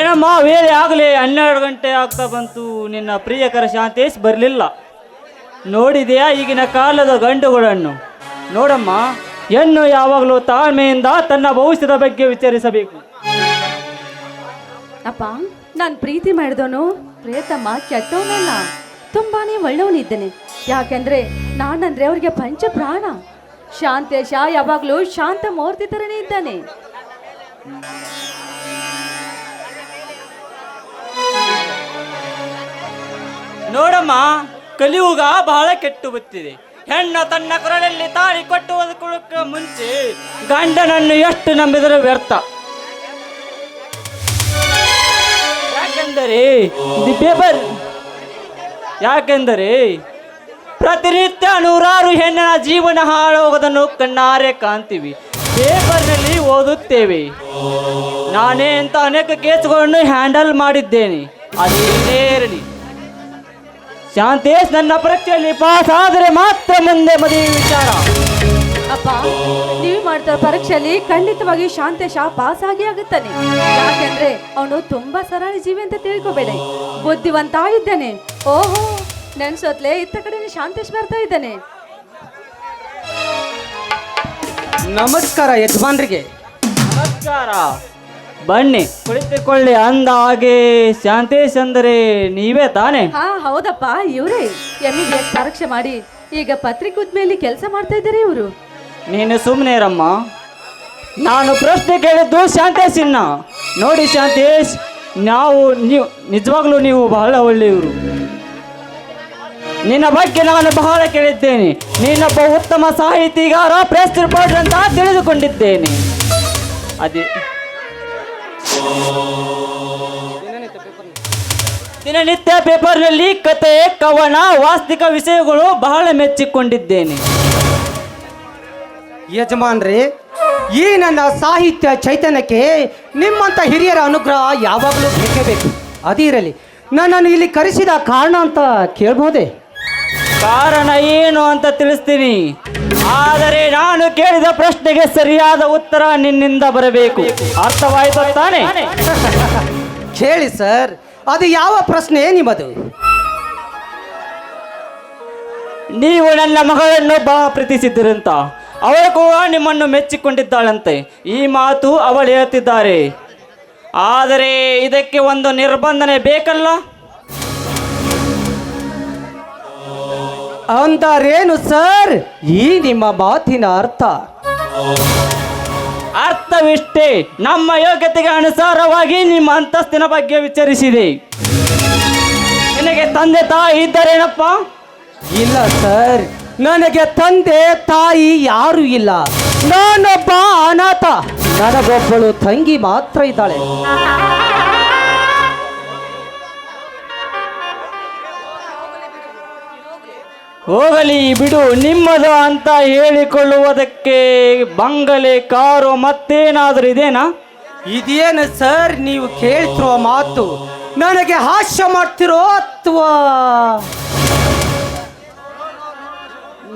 ಏನಮ್ಮ, ವೇಳೆ ಆಗಲಿ ಹನ್ನೆರಡು ಗಂಟೆ ಆಗ್ತಾ ಬಂತು. ನಿನ್ನ ಪ್ರಿಯಕರ ಶಾಂತೇಶ್ ಬರಲಿಲ್ಲ. ನೋಡಿದೆಯಾ ಈಗಿನ ಕಾಲದ ಗಂಡುಗಳನ್ನು? ನೋಡಮ್ಮ, ಹೆಣ್ಣು ಯಾವಾಗಲೂ ತಾಳ್ಮೆಯಿಂದ ತನ್ನ ಭವಿಷ್ಯದ ಬಗ್ಗೆ ವಿಚಾರಿಸಬೇಕು. ಅಪ್ಪ, ನಾನು ಪ್ರೀತಿ ಮಾಡಿದವನು ಪ್ರೇತಮ್ಮ ಕೆಟ್ಟವನಲ್ಲ. ತುಂಬಾನೇ ಒಳ್ಳೆಯವನಿದ್ದೇನೆ. ಯಾಕೆಂದ್ರೆ ನಾನಂದ್ರೆ ಅವರಿಗೆ ಪಂಚ ಪ್ರಾಣ ಶಾಂತೇಶ ಯಾವಾಗಲೂ ಶಾಂತ ಮೂರ್ತಿ ಥರನೇ ಇದ್ದಾನೆ. ನೋಡಮ್ಮ, ಕಲಿಯುಗ ಬಹಳ ಕೆಟ್ಟು ಬತ್ತಿದೆ. ಹೆಣ್ಣು ತನ್ನ ಕೊರಳಲ್ಲಿ ತಾಳಿ ಕೊಟ್ಟುವುದಕ್ಕೆ ಮುಂಚೆ ಗಂಡನನ್ನು ಎಷ್ಟು ನಂಬಿದರೂ ವ್ಯರ್ಥ. ಯಾಕೆಂದರೆ ದಿ ಪೇಪರ್ ಯಾಕೆಂದರೆ ಪ್ರತಿನಿತ್ಯ ನೂರಾರು ಹೆಣ್ಣಿನ ಜೀವನ ಹಾಳೋಗೋದನ್ನು ಕಣ್ಣಾರೆ ಕಾಣ್ತೀವಿ. ಪೇಪರ್ನಲ್ಲಿ ಓದುತ್ತೇವೆ. ನಾನೇ ಅಂತ ಅನೇಕ ಕೇಸ್ಗಳನ್ನು ಹ್ಯಾಂಡಲ್ ಮಾಡಿದ್ದೇನೆ. ಅದೇನೇ ಇರಲಿ ಶಾಂತೇಶ್ ನನ್ನ ಪರೀಕ್ಷೆಯಲ್ಲಿ ಪಾಸ್ ಆದರೆ ಮಾತ್ರ ಮುಂದೆ ಮದುವೆ ವಿಚಾರ. ಅಪ್ಪ ನೀವು ಮಾಡ್ತಾ ಪರೀಕ್ಷೆಯಲ್ಲಿ ಖಂಡಿತವಾಗಿ ಶಾಂತೇಶ ಪಾಸ್ ಆಗಿ ಆಗುತ್ತಾನೆ. ಯಾಕೆಂದ್ರೆ ಅವನು ತುಂಬಾ ಸರಳ ಜೀವಿ ಅಂತ ತಿಳ್ಕೊಬೇಡ. ಬುದ್ಧಿವಂತ ಇದ್ದಾನೆ ಓಹೋ ನೆನ್ಸೋತ್ಲೆ ಇತ್ತ ಕಡೆ ಶಾಂತೇಶ್ ಬರ್ತಾ ಇದ್ದಾನೆ. ನಮಸ್ಕಾರ ಯಜಮಾನ್ರಿಗೆ. ನಮಸ್ಕಾರ. ಬನ್ನಿ. ಕುಳಿತುಕೊಳ್ಳಿ ಅಂದ ಹಾಗೆ ಶಾಂತೇಶ್ ಅಂದರೆ ನೀವೇ ತಾನೇ? ಹಾ ಹೌದಪ್ಪ ಇವರೇ. ಎಮ್ಮಿಗೆ ಪರೀಕ್ಷೆ ಮಾಡಿ ಈಗ ಪತ್ರಿಕೋದ್ಮೇಲೆ ಮೇಲೆ ಕೆಲಸ ಮಾಡ್ತಾ ಇದ್ದಾರೆ ಇವರು. ನೀನು ಸುಮ್ಮನೆ ರಮ್ಮ ನಾನು ಪ್ರಶ್ನೆ ಕೇಳಿದ್ದು ಶಾಂತೇಶ್ ಇನ್ನ. ನೋಡಿ ಶಾಂತೇಶ್, ನಾವು ನೀವು, ನಿಜವಾಗ್ಲೂ ನೀವು ಬಹಳ ಒಳ್ಳೆಯವರು. ನಿನ್ನ ಬಗ್ಗೆ ನಾನು ಬಹಳ ಕೇಳಿದ್ದೇನೆ. ನೀನೊಬ್ಬ ಉತ್ತಮ ಸಾಹಿತಿಗಾರ ಪ್ರೆಸ್ ರಿಪೋರ್ಟರ್ ಅಂತ ತಿಳಿದುಕೊಂಡಿದ್ದೇನೆ. ಅದೇ. ದಿನನಿತ್ಯ ಪೇಪರ್ನಲ್ಲಿ ಕತೆ, ಕವನ ವಾಸ್ತವಿಕ ವಿಷಯಗಳು ಬಹಳ ಮೆಚ್ಚಿಕೊಂಡಿದ್ದೇನೆ. ಯಜಮಾನ್ರೆ ಈ ನನ್ನ ಸಾಹಿತ್ಯ ಚೈತನ್ಯಕ್ಕೆ ನಿಮ್ಮಂಥ ಹಿರಿಯರ ಅನುಗ್ರಹ ಯಾವಾಗಲೂ ಬೇಕೇ ಬೇಕು. ಇರಲಿ ನನ್ನನ್ನು ಇಲ್ಲಿ ಕರೆಸಿದ ಕಾರಣ ಅಂತ ಕೇಳ್ಬೋದೆ ಕಾರಣ ಏನು ಅಂತ ತಿಳಿಸ್ತೀನಿ. ಆದರೆ ನಾನು ಕೇಳಿದ ಪ್ರಶ್ನೆಗೆ ಸರಿಯಾದ ಉತ್ತರ ನಿನ್ನಿಂದ ಬರಬೇಕು. ಅರ್ಥವಾಯಿತು ತಾನೆ? ಕೇಳಿ ಸರ್ ಅದು ಯಾವ ಪ್ರಶ್ನೆ ನಿಮ್ಮದು? ನೀವು ನನ್ನ ಮಗಳನ್ನು ಬಹಳ ಪ್ರೀತಿಸಿದ್ದೀರಂತ. ಅವಳು ಕೂಡ ನಿಮ್ಮನ್ನು ಮೆಚ್ಚಿಕೊಂಡಿದ್ದಾಳಂತೆ. ಈ ಮಾತು ಅವಳು ಹೇಳ್ತಿದ್ದಾರೆ ಆದರೆ ಇದಕ್ಕೆ ಒಂದು ನಿರ್ಬಂಧನೆ ಬೇಕಲ್ಲ? ಅಂತಾರೇನು ಸರ್? ಈ ನಿಮ್ಮ ಮಾತಿನ ಅರ್ಥ. ಅರ್ಥವಿಷ್ಟೇ. ನಮ್ಮ ಯೋಗ್ಯತೆಗೆ ಅನುಸಾರವಾಗಿ ನಿಮ್ಮ ಅಂತಸ್ತಿನ ಬಗ್ಗೆ ವಿಚಾರಿಸಿದೆ. ನಿನಗೆ ತಂದೆ ತಾಯಿ ಇದ್ದಾರೇನಪ್ಪ? ಇಲ್ಲ ಸರ್. ನನಗೆ ತಂದೆ ತಾಯಿ ಯಾರು ಇಲ್ಲ. ನಾನೊಬ್ಬ ಅನಾಥ. ನನಗೊಬ್ಬಳು ತಂಗಿ ಮಾತ್ರ ಇದ್ದಾಳೆ. ಹೋಗಲಿ ಬಿಡು, ನಿಮ್ಮದು ಅಂತ ಹೇಳಿಕೊಳ್ಳುವುದಕ್ಕೆ ಬಂಗಲೆ, ಕಾರು ಮತ್ತೇನಾದರೂ ಇದೇನಾ? ಇದೇನು ಸರ್? ನೀವು ಕೇಳ್ತಿರೋ ಮಾತು. ನನಗೆ ಹಾಸ್ಯ ಮಾಡ್ತಿರೋ ಅಥವಾ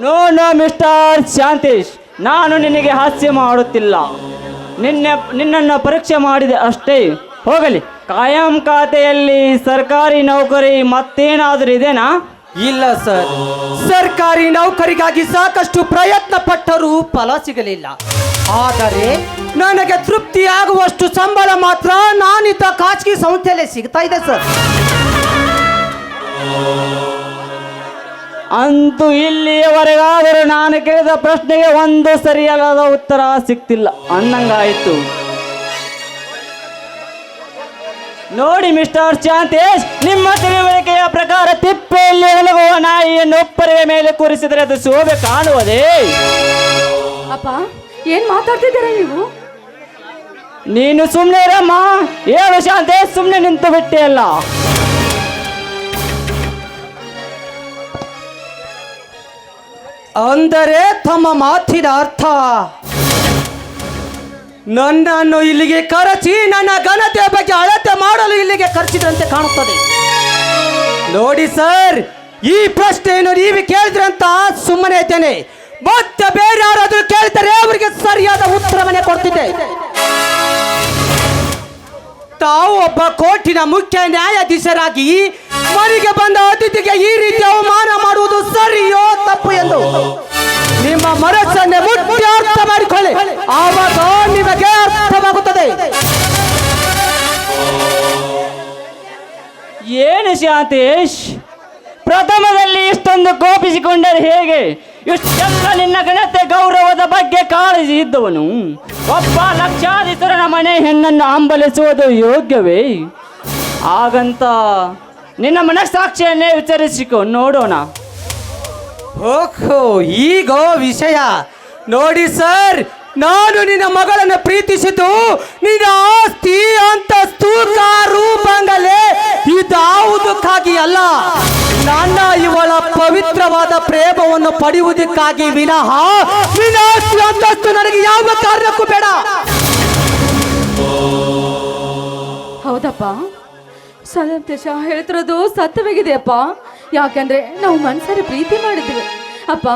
ನೋ ನೋ ಮಿಸ್ಟರ್ ಶಾಂತೇಶ್, ನಾನು ನಿನಗೆ ಹಾಸ್ಯ ಮಾಡುತ್ತಿಲ್ಲ. ನಿನ್ನೆ ನಿನ್ನನ್ನು ಪರೀಕ್ಷೆ ಮಾಡಿದೆ ಅಷ್ಟೇ. ಹೋಗಲಿ. ಕಾಯಂ ಖಾತೆಯಲ್ಲಿ ಸರ್ಕಾರಿ ನೌಕರಿ ಮತ್ತೇನಾದರೂ ಇದೆನಾ? ಇಲ್ಲ ಸರ್. ಸರ್ಕಾರಿ ನೌಕರಿಗಾಗಿ ಸಾಕಷ್ಟು ಪ್ರಯತ್ನ ಪಟ್ಟರೂ ಫಲ ಸಿಗಲಿಲ್ಲ. ಆದರೆ ನನಗೆ ತೃಪ್ತಿಯಾಗುವಷ್ಟು ಸಂಬಳ ಮಾತ್ರ ನಾನಿದ್ದ ಖಾಸಗಿ ಸಂಸ್ಥೆಯಲ್ಲಿ ಸಿಗ್ತಾ ಇದೆ ಸರ್. ಅಂತೂ ಇಲ್ಲಿಯವರೆಗಾದರೂ ನಾನು ಕೇಳಿದ ಪ್ರಶ್ನೆಗೆ ಒಂದು ಸರಿಯಾದ ಉತ್ತರ ಸಿಕ್ತಿಲ್ಲ. ಅನ್ನಂಗಾಯಿತು. ನೋಡಿ ಮಿಸ್ಟರ್ ಶಾಂತೇಶ್ ನಿಮ್ಮ ತಿಳುವಳಿಕೆಯ ಪ್ರಕಾರ ತಿಪ್ಪೆಯಲ್ಲಿ ಮಲಗುವ ನಾಯಿಯನ್ನು ಒಪ್ಪರೆಯ ಮೇಲೆ ಕೂರಿಸಿದರೆ ಅದು ಶೋಭೆ ಕಾಣುವುದೇ? ಅಪ್ಪ ಏನ್ ಮಾತಾಡ್ತಿದ್ದೀರಾ ನೀವು? ನೀನು ಸುಮ್ಮನೆ ಇರಮ್ಮ. ಹೇಳು ಶಾಂತೇಶ್ ಸುಮ್ಮನೆ ನಿಂತು ಬಿಟ್ಟೆಯಲ್ಲ ಅಂದರೆ ತಮ್ಮ ಮಾತಿನ ಅರ್ಥ. ನನ್ನನ್ನು ಇಲ್ಲಿಗೆ ಕರೆಸಿ, ನನ್ನ ಘನತೆಯ ಬಗ್ಗೆ ಅಳತೆ ಮಾಡಲು ಇಲ್ಲಿಗೆ ಕರೆಸಿದಂತೆ ಕಾಣುತ್ತದೆ. ನೋಡಿ ಸರ್, ಈ ಪ್ರಶ್ನೆಯನ್ನು ನೀವು ಕೇಳಿದ್ರಂತ ಸುಮ್ಮನೆ ಇದ್ದೇನೆ. ಮತ್ತೆ ಬೇರೆ ಯಾರಾದರೂ ಕೇಳ್ತಾರೆ ಅವರಿಗೆ ಸರಿಯಾದ ಉತ್ತರವನ್ನೇ ಕೊಡ್ತಿದ್ದೆ. ತಾವು ಒಬ್ಬ ಕೋರ್ಟಿನ ಮುಖ್ಯ ನ್ಯಾಯಾಧೀಶರಾಗಿ ಮನೆಗೆ ಬಂದ ಅತಿಥಿಗೆ ಈ ರೀತಿ ಅವಮಾನ ಮಾಡುವುದು ಸರಿಯೋ ತಪ್ಪು ಎಂದು ನಿಮ್ಮ ಮನಸ್ಸನ್ನೇ ಮುಟ್ಟಿ ಅರ್ಥ ಮಾಡಿಕೊಳ್ಳಿ. ಆವಾಗ ನಿಮಗೆ ಅರ್ಥವಾಗುತ್ತದೆ. ಏನು ಶಾಂತೇಶ್? ಪ್ರಥಮದಲ್ಲಿ ಇಷ್ಟೊಂದು ಕೋಪಿಸಿಕೊಂಡರೆ ಹೇಗೆ? ಇಷ್ಟೆಲ್ಲ ನಿನ್ನ ಘನತೆ ಗೌರವದ ಕಾಳಜಿ ಇದ್ದವನು. ಒಬ್ಬ ಲಕ್ಷಾಧಿತರನ ಮನೆ ಹೆಣ್ಣನ್ನು ಹಂಬಲಿಸುವುದು ಯೋಗ್ಯವೇ? ಹಾಗಂತ ನಿನ್ನ ಮನಸ್ಸಾಕ್ಷಿಯನ್ನೇ ವಿಚಾರಿಸಿಕೊ, ನೋಡೋಣ. ಓಹೋ, ಈಗೋ ವಿಷಯ. ನೋಡಿ ಸರ್ ನಾನು ನಿನ್ನ ಮಗಳನ್ನು ಪ್ರೀತಿಸಿದ್ದು ನಿನ್ನ ಆಸ್ತಿ ಅಂತಸ್ತು ಕಾರು ಬಂಗಲೆ ಇದಾವುದಕ್ಕಾಗಿ ಅಲ್ಲ, ನನ್ನ ಇವಳ ಪವಿತ್ರವಾದ ಪ್ರೇಮವನ್ನು ಪಡೆಯುವುದಕ್ಕಾಗಿ ವಿನಃ ನಿನ್ನ ಆಸ್ತಿ ಅಂತಸ್ತು ನನಗೆ ಯಾವ ಕಾರಣಕ್ಕೂ ಬೇಡ. ಹೌದಪ್ಪ. ಸಂತೋಷ ಹೇಳ್ತಿರೋದು ಸತ್ಯವಾಗಿದೆ ಅಪ್ಪ ಯಾಕಂದ್ರೆ ನಾವು ಮನ್ಸರಿ ಪ್ರೀತಿ ಮಾಡಿದ್ವಿ. ಅಪ್ಪ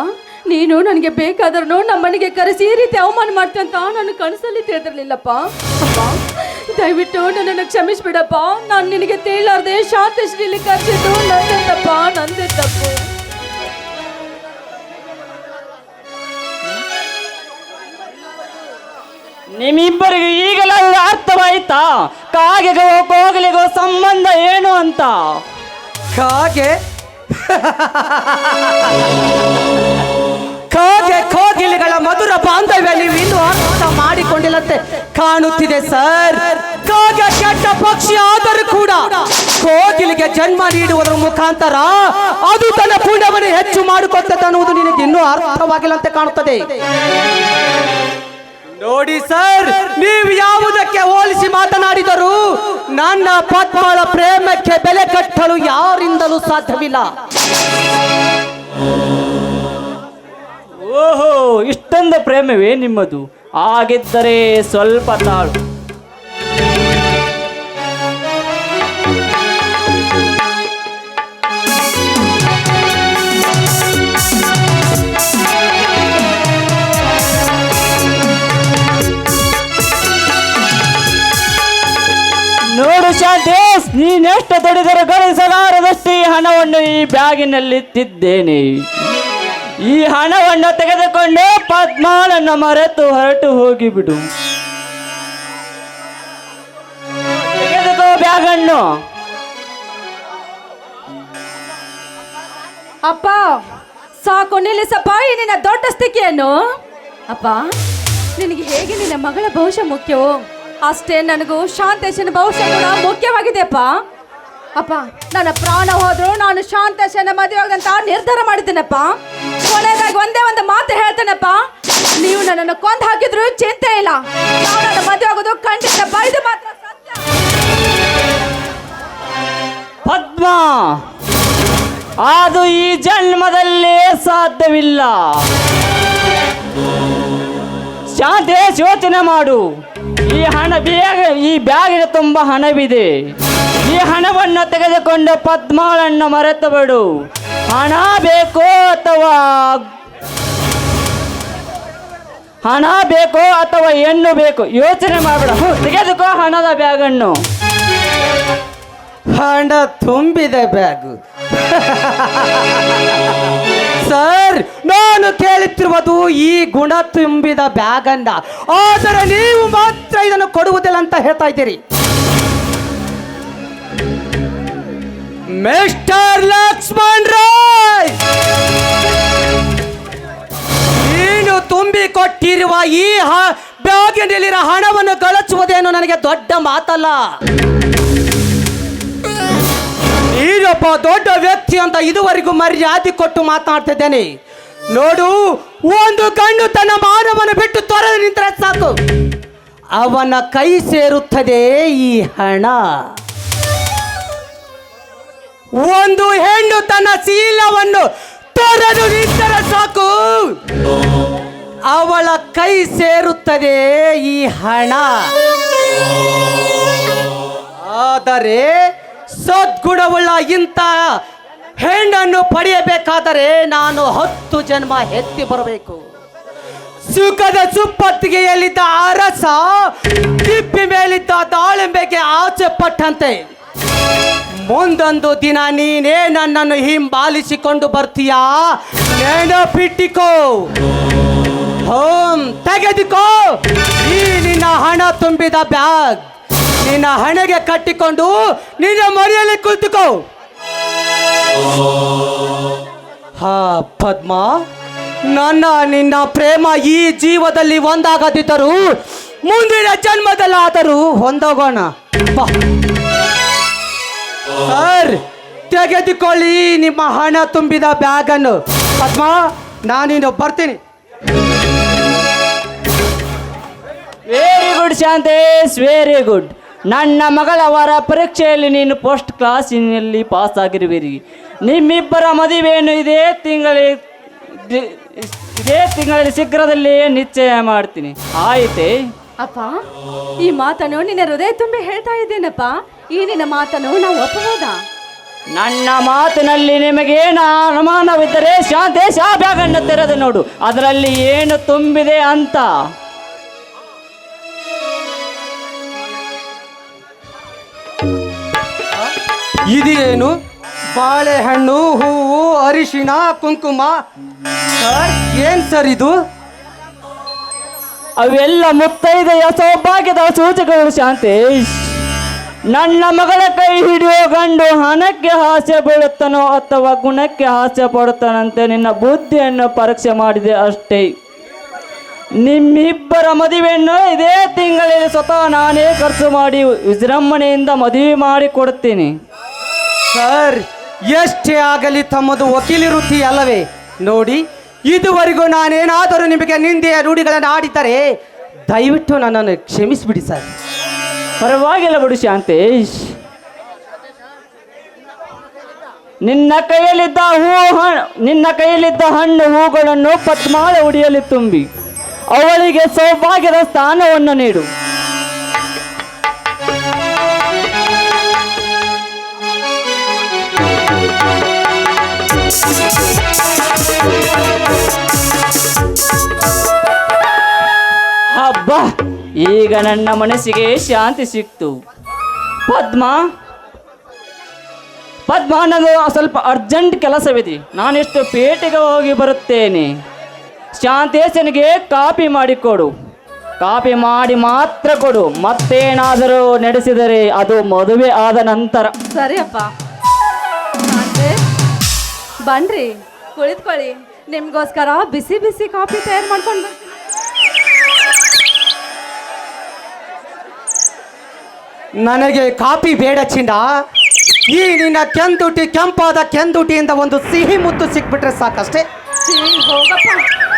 ನೀನು ನನಗೆ ಬೇಕಾದ್ರೂ ನಮ್ಮನೆಗೆ ಕರೆಸಿ ಈ ರೀತಿ ಅವಮಾನ ಮಾಡ್ತೀಯ ಅಂತ ನಾನು ಕನಸಲ್ಲಿ ತಿಳಿದಿರಲಿಲ್ಲಪ್ಪ. ಅಪ್ಪ ದಯವಿಟ್ಟು ನನ್ನನ್ನು ಕ್ಷಮಿಸ್ಬಿಡಪ್ಪ. ನಾನು ನಿನಗೆ ತಿಳಿಲಾರ್ದೆ ಶಾಂತಿ ಶ್ರೀಲಿ ಕರೆಸಿದ್ದು ನಂದೇ ತಪ್ಪ ನಂದೇ ತಪ್ಪು ನಿಮ್ಮಿಬ್ಬರಿಗೂ ಈಗಲ ಅರ್ಥವಾಯ್ತಾ? ಕಾಗೆಗೋ ಕೋಗಲಿಗೋ ಸಂಬಂಧ ಏನು ಅಂತ? ಕಾಗೆ? ಕಾಗೆ ಕೋಗಿಲೆಗಳ ಮಧುರ ಬಾಂಧವ್ಯ ನೀವು ಇನ್ನೂ ಮಾಡಿಕೊಂಡಿಲ್ಲಂತೆ. ಕಾಣುತ್ತಿದೆ ಸರ್. ಕಾಗೆ ಕೆಟ್ಟ ಪಕ್ಷಿ ಆದರೂ ಕೂಡ ಕೋಗಿಲಿಗೆ ಜನ್ಮ ನೀಡುವುದರ ಮುಖಾಂತರ ಅದು ತನ್ನ ಪುಣ್ಯವನ್ನು ಹೆಚ್ಚು ಮಾಡಿಕೊಟ್ಟದ್ದು ಅನ್ನುವುದು ನಿನಗೆ ಇನ್ನೂ ಅರ್ಥವಾಗಿಲ್ಲಂತೆ ಕಾಣುತ್ತದೆ. ನೋಡಿ ಸರ್, ನೀವು ಯಾವುದಕ್ಕೆ ಹೋಲಿಸಿ ಮಾತನಾಡಿದರು ನನ್ನ ಪದ್ಮಳ ಪ್ರೇಮಕ್ಕೆ ಬೆಲೆ ಕಟ್ಟಲು ಯಾರಿಂದಲೂ ಸಾಧ್ಯವಿಲ್ಲ. ಓಹೋ, ಇಷ್ಟೊಂದು ಪ್ರೇಮವೇ ನಿಮ್ಮದು? ಆಗಿದ್ದರೆ ಸ್ವಲ್ಪ ತಾಳು. ನೋಡು ಶಾಂತೇಶ್ ನೀನೆಷ್ಟು ದುಡಿದರೂ ಗಳಿಸಲಾರದಷ್ಟು ಈ ಹಣವನ್ನು ಈ ಬ್ಯಾಗಿನಲ್ಲಿಟ್ಟಿದ್ದೇನೆ. ಈ ಹಣವನ್ನು ತೆಗೆದುಕೊಂಡು ಪದ್ಮಾಳನ್ನು ಮರೆತು ಹೊರಟು ಹೋಗಿಬಿಡು. ತೆಗೆದುಕೋ ಬ್ಯಾಗನ್ನು. ಅಪ್ಪ, ಸಾಕು, ನಿಲ್ಲಿಸಪ್ಪ, ಈ ನಿನ್ನ ದೊಡ್ಡ ಸ್ಥಿತಿಯನ್ನು. ಅಪ್ಪ, ನಿನಗೆ ಹೇಗೆ ನಿನ್ನ ಮಗಳ ಭವಿಷ್ಯ ಮುಖ್ಯವೋ? ಅಷ್ಟೇ ನನಗೂ ಶಾಂತೇಶನ ಭವಿಷ್ಯ ಕೂಡ ಮುಖ್ಯವಾಗಿದೆಯಪ್ಪ ಅಪ್ಪ. ನನ್ನ ಪ್ರಾಣ ಹೋದ್ರು ನಾನು ಶಾಂತೇಶನ ಮದುವೆ ಆಗಂತ ನಿರ್ಧಾರ ಮಾಡಿದ್ದೇನಪ್ಪ? ಕೊನೆಯದಾಗಿ ಒಂದೇ ಒಂದು ಮಾತು ಹೇಳ್ತೇನಪ್ಪ. ನೀವು ನನ್ನನ್ನು ಕೊಂದು ಹಾಕಿದ್ರು ಚಿಂತೆ ಇಲ್ಲ. ನಾವು ನನ್ನ ಮದುವೆ ಆಗೋದು ಖಂಡಿತ ಬೈದು ಮಾತ್ರ ಸತ್ಯ. ಪದ್ಮ, ಅದು ಈ ಜನ್ಮದಲ್ಲೇ ಸಾಧ್ಯವಿಲ್ಲ. ಶಾಂತೇಶ್ ಯೋಚನೆ ಮಾಡು. ಈ ಹಣ ಬೇಗ, ಈ ಬ್ಯಾಗಿನ ತುಂಬ ಹಣವಿದೆ. ಈ ಹಣವನ್ನು ತೆಗೆದುಕೊಂಡು ಪದ್ಮಾಳನ್ನು ಮರೆತು ಬಿಡು ಹಣ ಬೇಕೋ ಅಥವಾ ಹಣ ಬೇಕೋ ಅಥವಾ ಹೆಣ್ಣು ಬೇಕು? ಯೋಚನೆ ಮಾಡಬೇಡ. ತೆಗೆದುಕೋ ಹಣದ ಬ್ಯಾಗನ್ನು. ಹಣ ತುಂಬಿದ ಬ್ಯಾಗು. ಸರ್, ನಾನು ಕೇಳುತ್ತಿರುವುದು ಈ ಗುಣ ತುಂಬಿದ ಬ್ಯಾಗ್ ಅಂದ ಆದರೆ ನೀವು ಮಾತ್ರ ಇದನ್ನು ಕೊಡುವುದಿಲ್ಲ ಅಂತ ಹೇಳ್ತಾ ಇದ್ದೀರಿ. ಮಿಸ್ಟರ್ ಲಕ್ಷ್ಮಣ್ ರಾಯ್! ನೀನು ತುಂಬಿಕೊಟ್ಟಿರುವ ಈ ಬ್ಯಾಗಿನಲ್ಲಿರೋ ಹಣವನ್ನು ಗಳಿಸುವುದೇನು ನನಗೆ ದೊಡ್ಡ ಮಾತಲ್ಲ. ನೀನೊಬ್ಬ ದೊಡ್ಡ ವ್ಯಕ್ತಿ ಅಂತ ಇದುವರೆಗೂ ಮರ್ಯಾದೆ ಕೊಟ್ಟು ಮಾತನಾಡ್ತಿದ್ದೇನೆ. ನೋಡು, ಒಂದು ಕಣ್ಣು ತನ್ನ ಮಾನವನ್ನು ಬಿಟ್ಟು ತೊರೆದು ನಿಂತರೆ ಸಾಕು. ಅವನ ಕೈ ಸೇರುತ್ತದೆ ಈ ಹಣ. ಒಂದು ಹೆಣ್ಣು ತನ್ನ ಶೀಲವನ್ನು ತೊರೆದು ನಿಂತರೆ ಸಾಕು. ಅವಳ ಕೈ ಸೇರುತ್ತದೆ ಈ ಹಣ. ಆದರೆ ಸದ್ಗುಣವುಳ್ಳ ಇಂಥ ಹೆಣ್ಣನ್ನು ಪಡೆಯಬೇಕಾದರೆ ನಾನು ಹತ್ತು ಜನ್ಮ ಎತ್ತಿ ಬರಬೇಕು. ಸುಖದ ಸುಪ್ಪತ್ತಿಗೆಯಲ್ಲಿದ್ದ ಅರಸ ತಿಪ್ಪಿ ಮೇಲಿದ್ದ ದಾಳಿಂಬೆಗೆ ಆಚೆ ಪಟ್ಟಂತೆ. ಮುಂದೊಂದು ದಿನ ನೀನೇ ನನ್ನನ್ನು ಹಿಂಬಾಲಿಸಿಕೊಂಡು ಬರ್ತೀಯಾ? ಬಿಟ್ಟಿಕೋ ಹೋಮ್ ತೆಗೆದುಕೋ. ಈ ನಿನ್ನ ಹಣ ತುಂಬಿದ ಬ್ಯಾಗ್ ನಿನ್ನ ಹಣೆಗೆ ಕಟ್ಟಿಕೊಂಡು ನಿನ್ನ ಮನೆಯಲ್ಲಿ ಕುಳಿತುಕೋ. ಹಾ, ಪದ್ಮ, ನನ್ನ, ನಿನ್ನ ಪ್ರೇಮ ಈ ಜೀವದಲ್ಲಿ ಒಂದಾಗದಿದ್ದರೂ ಮುಂದಿನ ಜನ್ಮದಲ್ಲಾದರೂ ಹೊಂದೋಗೋಣ. ಬಾ. ಸರ್ ತೆಗೆದುಕೊಳ್ಳಿ ನಿಮ್ಮ ಹಣ ತುಂಬಿದ ಬ್ಯಾಗ್ ಅನ್ನು ಪದ್ಮ ನಾನಿನ್ನು ಬರ್ತೀನಿ. Very good Shantesh very good ನನ್ನ ಮಗಳವರ ಪರೀಕ್ಷೆಯಲ್ಲಿ ನೀನು ಫಸ್ಟ್ ಕ್ಲಾಸಿನಲ್ಲಿ ಪಾಸ್ ಆಗಿರುವಿರಿ. ನಿಮ್ಮಿಬ್ಬರ ಮದುವೆಯನ್ನು ಇದೇ ತಿಂಗಳ ಇದೇ ತಿಂಗಳಲ್ಲಿ ಶೀಘ್ರದಲ್ಲಿ ನಿಶ್ಚಯ ಮಾಡ್ತೀನಿ. ಆಯಿತೇ? ಅಪ್ಪ ಈ ಮಾತನ್ನು ನಿನ್ನ ಹೃದಯ ತುಂಬಿ ಹೇಳ್ತಾ ಇದ್ದೇನಪ್ಪ. ಈ ನಿನ್ನ ಮಾತನ್ನು ನಾವು ಒಪ್ಪಬಹುದಾ? ನನ್ನ ಮಾತಿನಲ್ಲಿ ನಿಮಗೇನು ಅನುಮಾನವಿದ್ದರೆ ಶಾಂತಿ ಶಾಭ್ಯಾಗಣ್ಣ ತೆರೆದು ನೋಡು. ಅದರಲ್ಲಿ ಏನು ತುಂಬಿದೆ ಅಂತ. ಇದೇನು? ಬಾಳೆಹಣ್ಣು ಹೂವು ಅರಿಶಿಣ ಕುಂಕುಮ ಸರ್ ಏನ್ ಸರ್ ಇದು? ಅವೆಲ್ಲ ಮುತ್ತೈದೆಯ ಸೌಭಾಗ್ಯದ ಸೂಚಕಗಳು ಶಾಂತೇಶ್. ನನ್ನ ಮಗಳ ಕೈ ಹಿಡಿಯೋ ಗಂಡು ಹಣಕ್ಕೆ ಹಾಸ್ಯ ಬೀಳುತ್ತಾನೋ ಅಥವಾ ಗುಣಕ್ಕೆ ಹಾಸ್ಯ ಪಡುತ್ತಾನಂತೆ ನಿನ್ನ ಬುದ್ಧಿಯನ್ನು ಪರೀಕ್ಷೆ ಮಾಡಿದೆ ಅಷ್ಟೇ. ನಿಮ್ಮಿಬ್ಬರ ಮದುವೆಯನ್ನು ಇದೇ ತಿಂಗಳಲ್ಲಿ ಸ್ವತಃ ನಾನೇ ಖರ್ಚು ಮಾಡಿ ವಿಜೃಂಭಣೆಯಿಂದ ಮದುವೆ ಮಾಡಿ ಕೊಡ್ತೀನಿ ಸರ್, ಎಷ್ಟೇ ಆಗಲಿ ತಮ್ಮದು ವಕೀಲಿ ವೃತ್ತಿ ಅಲ್ಲವೇ? ನೋಡಿ, ಇದುವರೆಗೂ ನಾನೇನಾದರೂ ನಿಮಗೆ ನಿಂದೆಯ ರೂಢಿಗಳನ್ನು ಆಡಿದರೆ ದಯವಿಟ್ಟು ನನ್ನನ್ನು ಕ್ಷಮಿಸಿಬಿಡಿ ಸರ್. ಪರವಾಗಿಲ್ಲ ಬಿಡು ಶಾಂತೇಶ್. ನಿನ್ನ ಕೈಯಲ್ಲಿದ್ದ ಹೂ ನಿನ್ನ ಕೈಯಲ್ಲಿದ್ದ ಹಣ್ಣು ಹೂಗಳನ್ನು ಪದ್ಮಾಳ ಉಡಿಯಲ್ಲಿ ತುಂಬಿ, ಅವಳಿಗೆ ಸೌಭಾಗ್ಯದ ಸ್ಥಾನವನ್ನು ನೀಡು. ಹಬ್ಬ ಈಗ ನನ್ನ ಮನಸ್ಸಿಗೆ ಶಾಂತಿ ಸಿಕ್ತು. ಪದ್ಮ. ಪದ್ಮ ನನಗೆ ಸ್ವಲ್ಪ ಅರ್ಜೆಂಟ್ ಕೆಲಸವಿದೆ. ನಾನಿಷ್ಟು ಪೇಟೆಗೆ ಹೋಗಿ ಬರುತ್ತೇನೆ. ಶಾಂತೇಶನಿಗೆ ಕಾಪಿ ಮಾಡಿಕೊಡು ಕಾಪಿ ಮಾಡಿ ಮಾತ್ರ ಕೊಡು. ಮತ್ತೇನಾದರೂ ನಡೆಸಿದರೆ ಅದು ಮದುವೆ ಆದ ನಂತರ. ಸರಿ ಅಪ್ಪ ಶಾಂತೆ, ಬನ್ರಿ ಕುಳಿತುಕೊಳ್ಳಿ. ನಿಮ್ಗೋಸ್ಕರ ಬಿಸಿ ಬಿಸಿ ಕಾಫಿ ತಯಾರು ಮಾಡ್ಕೊಂಡು ನನಗೆ ಕಾಪಿ ಬೇಡ ಚಿಂಡ. ಈ ನಿನ್ನ ಕೆಂದುಟಿ ಕೆಂಪಾದ ಕೆಂದುಟಿಯಿಂದ ಒಂದು ಸಿಹಿ ಮುತ್ತು ಸಿಕ್ಬಿಟ್ರೆ ಸಾಕಷ್ಟೇ. ಹೋಗಪ್ಪ.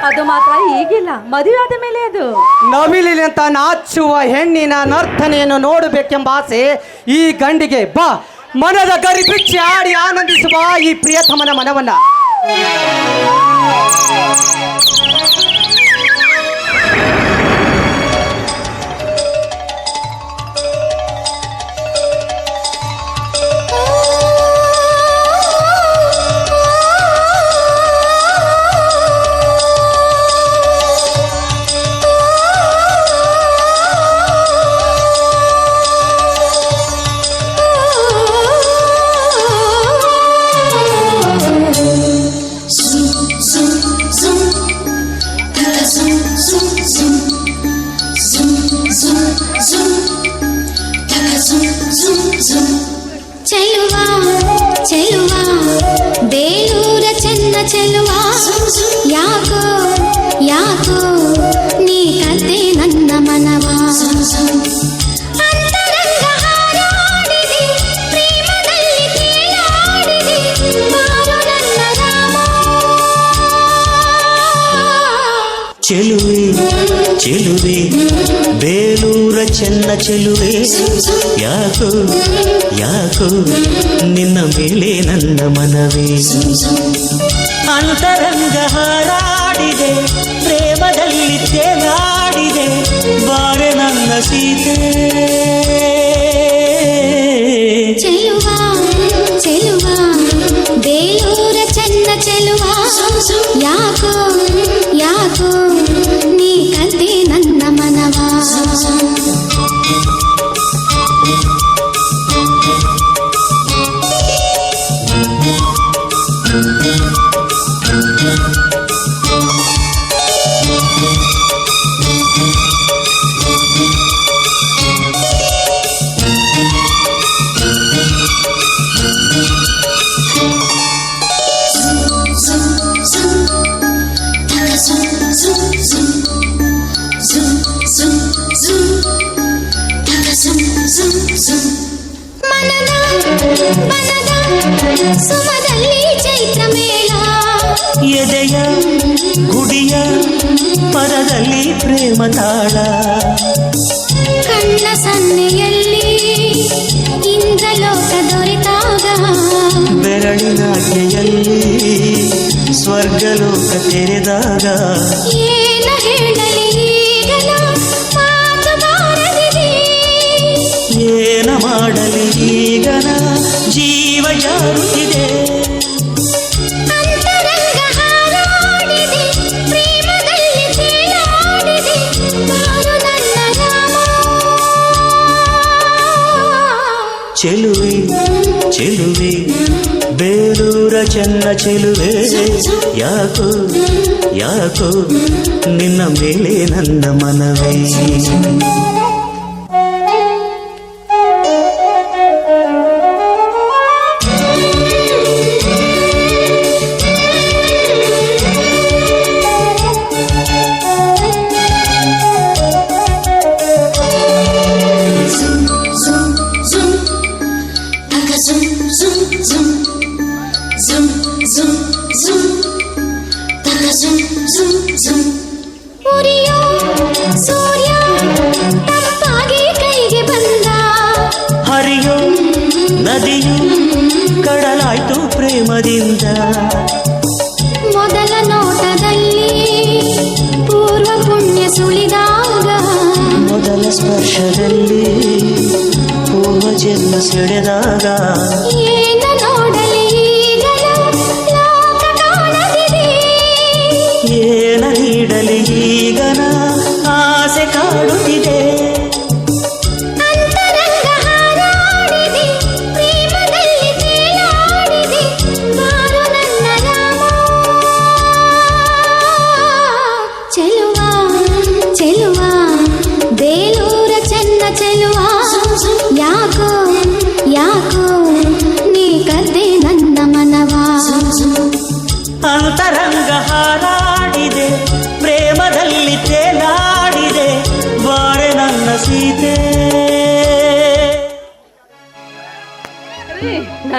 ಅದು ಮಾತ್ರ ಈಗಿಲ್ಲ. ಮದುವೆ ಆದ ಮೇಲೆ ಅದು. ನವಿಲಿನಂತ ನಾಚುವ ಹೆಣ್ಣಿನ ನರ್ತನೆಯನ್ನು ನೋಡಬೇಕೆಂಬ ಆಸೆ ಈ ಗಂಡಿಗೆ. ಬಾ ಮನದ ಗರಿ ಬಿಚ್ಚಿ ಆಡಿ ಆನಂದಿಸುವ ಈ ಪ್ರಿಯತಮನ ಮನವನ್ನ. ಚೆಲುವೆ ಬೇಲೂರ ಚೆನ್ನ ಚೆಲುವೆ ಯಾಕೋ ಯಾಕೋ ನಿನ್ನ ಮೇಲೆ ನನ್ನ ಮನವೇ ಅಂತರಂಗ ಹಾರಾಡಿದೆ ಪ್ರೇಮದಲ್ಲಿ ತೇಲಾಡಿದೆ ಬಾರೆ ನನ್ನ ಸೀತೆ ಪರದಲ್ಲಿ ಪ್ರೇಮ ತಾಳ. ಕಣ್ಣ ಸನ್ನೆಯಲ್ಲಿ ಲೋಕ ದೊರೆತಾಗ ಬೆರಳಿನಾಗೆಯಲ್ಲಿ ಸ್ವರ್ಗಲೋಕ ತೆರೆದಾಗ. ಏನ ಹೇಳಲಿ ಏನ ಮಾಡಲಿ ಈಗನ ಜೀವ ಜಾರುತ್ತಿದೆ చెలువి చెలువి బేలూర చెన్న చెలువే. యాకు యాకు నిన్న మేలే నన్న మనవే. ನದಿಯು ಕಡಲಾಯ್ತು ಪ್ರೇಮದಿಂದ. ಮೊದಲ ನೋಟದಲ್ಲಿ ಪೂರ್ವ ಪುಣ್ಯ ಸುಳಿದಾಗ ಮೊದಲ ಸ್ಪರ್ಶದಲ್ಲಿ ಪೂರ್ವ ಜನ್ಮ ಸೆಳೆದಾಗ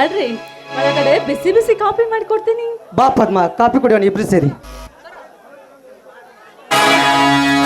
ರೀ ನಡ್ರಿ ಒಳಗಡೆ ಬಿಸಿ ಬಿಸಿ ಕಾಫಿ ಮಾಡಿಕೊಡ್ತೀನಿ ಬಾ ಪದ್ಮ ಕಾಫಿ ಕುಡಿಯೋಣ ಇಬ್ರು ಸೇರಿ.